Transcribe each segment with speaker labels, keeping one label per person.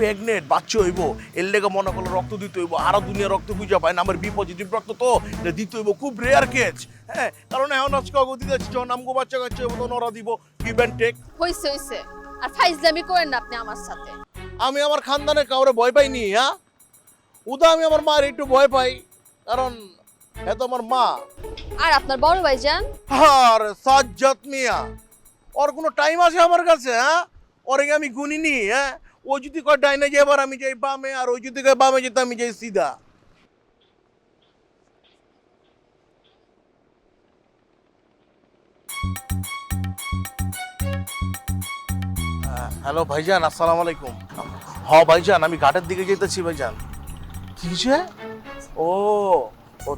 Speaker 1: Pregnant বাচ্চা হইব। এর লেগে মনে করল রক্ত দিতে হইব। আরও দুনিয়া রক্ত খুঁজে পায় না আমার বি পজিটিভ রক্ত তো। এটা দিতে হইব খুব রেয়ার কেস হ্যাঁ কারণ এখন আজকে অগতি দিচ্ছি যখন আমগো বাচ্চা কাচ্চা হইব তখন ওরা দিব গিভ অ্যান্ড টেক
Speaker 2: হইছে হইছে। আর ফাইজলামি করেন না আপনি আমার সাথে।
Speaker 1: আমি আমার খানদানে কাউরে ভয় পাইনি হ্যাঁ? উদা আমি আমার মার একটু ভয় পাই কারণ এত আমার মা।
Speaker 2: আর আপনার বড় ভাইজান
Speaker 1: আর সাজ্জাদ মিয়া ওর কোনো টাইম আছে আমার কাছে হ্যাঁ? ওরে আমি গুনিনি হ্যাঁ? ও যদি কয় ডাইনে এবার আমি যাই বামে আর ওই যদি কয় বামে যেতে আমি যাই সিধা। হ্যালো ভাইজান আসসালামু আলাইকুম। হ ভাইজান আমি ঘাটের দিকে যেতেছি ভাইজান। কি হয়েছে? ও ও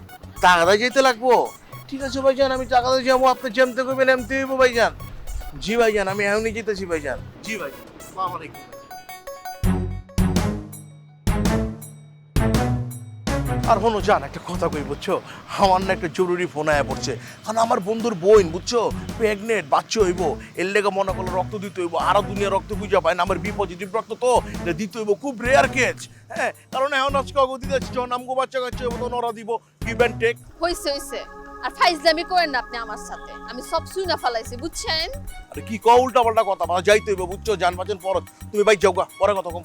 Speaker 1: টাকাদায় যেতে লাগবো? ঠিক আছে ভাইজান আমি টাকাদায় যাব আপনি যেমতে করবেন এমতে হইব ভাইজান। জি ভাইজান আমি এখনই যেতেছি ভাইজান। জি ভাইজান আসসালামু আলাইকুম। আর হনো জান একটা কথা কই বুঝছ? আমার না একটা জরুরি ফোন আয়া পড়ছে। কারণ আমার বন্ধুর বোন বুঝছ? প্রেগনেন্ট বাচ্চা হইব এর লেগে মনে করল রক্ত দিতে হইব। আরও দুনিয়া রক্ত বুঝা পায় না আমার বি পজিটিভ রক্ত তো এটা দিতে হইব। খুব রেয়ার কেস হ্যাঁ? কারণ এখন আজকে অগতি দিচ্ছি যখন আমগো বাচ্চা কাচ্চা হইব তখন ওরা দিব গিভ অ্যান্ড টেক
Speaker 2: হইছে হইছে। আর ফাইজলামি করেন না আপনি আমার সাথে। আমি সব শুনে ফেলাইছি বুঝছেন?
Speaker 1: আরে কি কও উল্টা পাল্টা কথা বলা যাইতে হইব বুঝছ? জান বাঁচেন পর তুমি ভাই যাও গা, পরে কথা কম।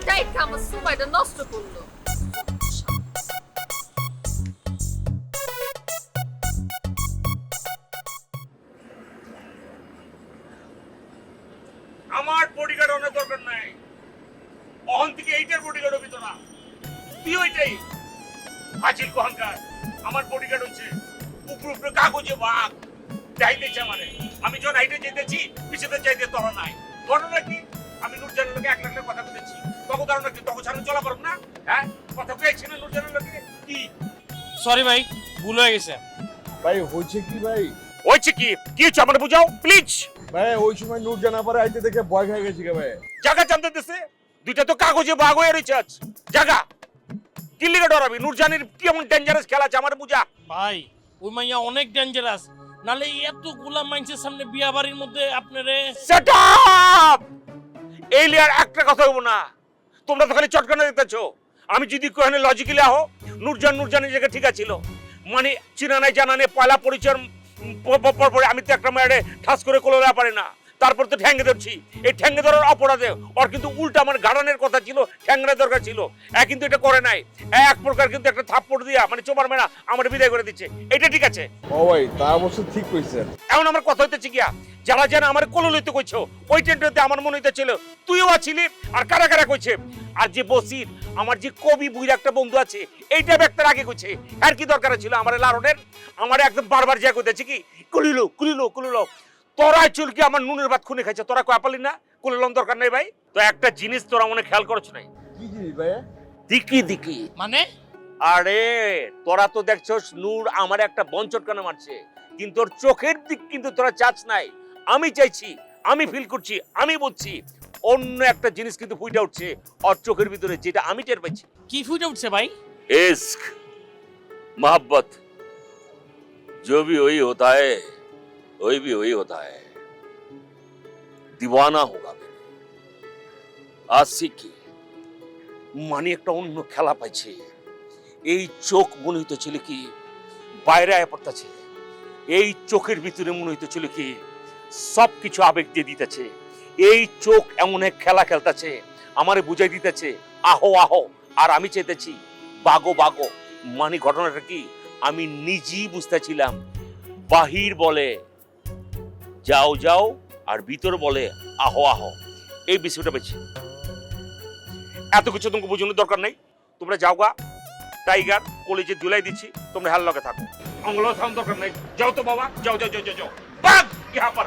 Speaker 2: শুধু আমার সময়টা নষ্ট করল
Speaker 3: আমার বডিগার্ড অনেক দরকার নাই। অহন থেকে এইটার বডিগার্ড হবি তো না। তুই ওইটাই। ফাজিল কহনকার আমার বডিগার্ড হচ্ছে উপর উপরে কাগজে বাঘ। চাইতেছে মানে আমি যখন হাইটে যেতেছি পিছনে চাইতে তোরা নাই। ঘটনা কি আমি নুরজানের লোকে এক লাখ কথা বলেছি। কারণ কি তখন ছাড়া চলা পারব না? হ্যাঁ? কথা নুরজানের লোকে কি?
Speaker 4: সরি ভাই ভুল হয়ে গেছে।
Speaker 5: ভাই হয়েছে কি ভাই?
Speaker 3: হয়েছে কি? কি হচ্ছে আমার বুঝাও প্লিজ
Speaker 5: ভাই ওই সময় নূর জানা পরে আইতে দেখে ভয় খেয়ে গেছি গে ভাই।
Speaker 3: জায়গা জানতে দিছে? দুইটা তো কাগজে বাঘ হয়ে রয়েছে আজ। জায়গা কি লিগে ডরাবি? নুরজানির কেমন ডেঞ্জারাস খেলা আছে আমার বুঝা?
Speaker 4: ভাই ওই মাইয়া অনেক ডেঞ্জারাস নালে এত গোলাম মানুষের সামনে বিয়া বাড়ির মধ্যে আপনারে
Speaker 3: সেট আপ এই লিয়ার একটা কথা হইব না। তোমরা তো খালি চটকানা দিতেছো আমি যদি কোহানে লজিক্যালি আহো, নুরজান নুরজানের জায়গা ঠিক আছিল। মানে চিনা নাই জানা নেই, পয়লা পরিচয় পর আমি তো একটা মেয়েরে ঠাস করে কোলে পারি না। তারপর তো ঠ্যাঙ্গে ধরছি। এই ঠ্যাঙ্গে ধরার অপরাধে ওর কিন্তু উল্টা আমার গাড়ানের কথা ছিল ঠ্যাংরা দরকার ছিল। এ কিন্তু এটা করে নাই। এক প্রকার কিন্তু একটা থাপ্পড় দিয়া মানে চোপার মেনা আমার বিদায় করে দিচ্ছে। এটা ঠিক আছে?
Speaker 5: ও ভাই তা অবশ্য ঠিক কইছেন।
Speaker 3: এখন আমার কথা হইতেছে গিয়া যারা যেন আমার কোলো লইতে কইছো ওই টেন্টতে আমার মনে হইতেছিল তুইও আছিলি আর কারা কারা কইছে? আর যে বসির আমার যে কবি বুইর একটা বন্ধু আছে এইটা ব্যক্তার আগে কইছে। আর কি দরকার ছিল আমার লারনের আমার একদম বারবার যা কইতেছে কি কুলিলো কুলিলো কুলিলো। তোরা চুল কি আমার নুনের ভাত খুনে খাইছে তোরা কয় পালি না কুলিলন দরকার নেই ভাই তো একটা জিনিস তোরা মনে খেয়াল করছ নাই
Speaker 5: কি জিনিস ভাই
Speaker 3: দিকি দিকি
Speaker 4: মানে
Speaker 3: আরে তোরা তো দেখছস নূর আমার একটা বঞ্চটকানা মারছে কিন্তু ওর চোখের দিক কিন্তু তোরা চাচ নাই আমি চাইছি আমি ফিল করছি আমি বুঝছি অন্য একটা জিনিস কিন্তু ফুইটা উঠছে ওর চোখের ভিতরে যেটা আমি টের পাচ্ছি
Speaker 4: কি ফুটে উঠছে ভাই
Speaker 3: इश्क मोहब्बत जो भी वही होता है वही भी वही होता है दीवाना होगा मैं আশিকি মানে একটা অন্য খেলা পাইছে এই চোখ মনে হইতেছিল কি বাইরে আয় পড়তেছে এই চোখের ভিতরে মনে হইতেছিল কি সব কিছু আবেগ দিয়ে দিতেছে এই চোখ এমন এক খেলা খেলতেছে আমারে বুঝাই দিতেছে আহো আহো আর আমি চেতেছি বাগো বাগো মানে ঘটনাটা কি আমি নিজেই বুঝতেছিলাম বাহির বলে যাও যাও, আর ভিতর বলে, আহো আহো। এই বিষয়টা বেশি। এত কিছু তোমাকে বোঝানোর দরকার নেই। তোমরা যাও গা, টাইগার, কলেজে দুলাই দিচ্ছি, তোমরা হাল লগে থাকো অঙ্গল দরকার নেই। যাও তো বাবা, যাও যাও যাও যাও বাঘ ইহা पर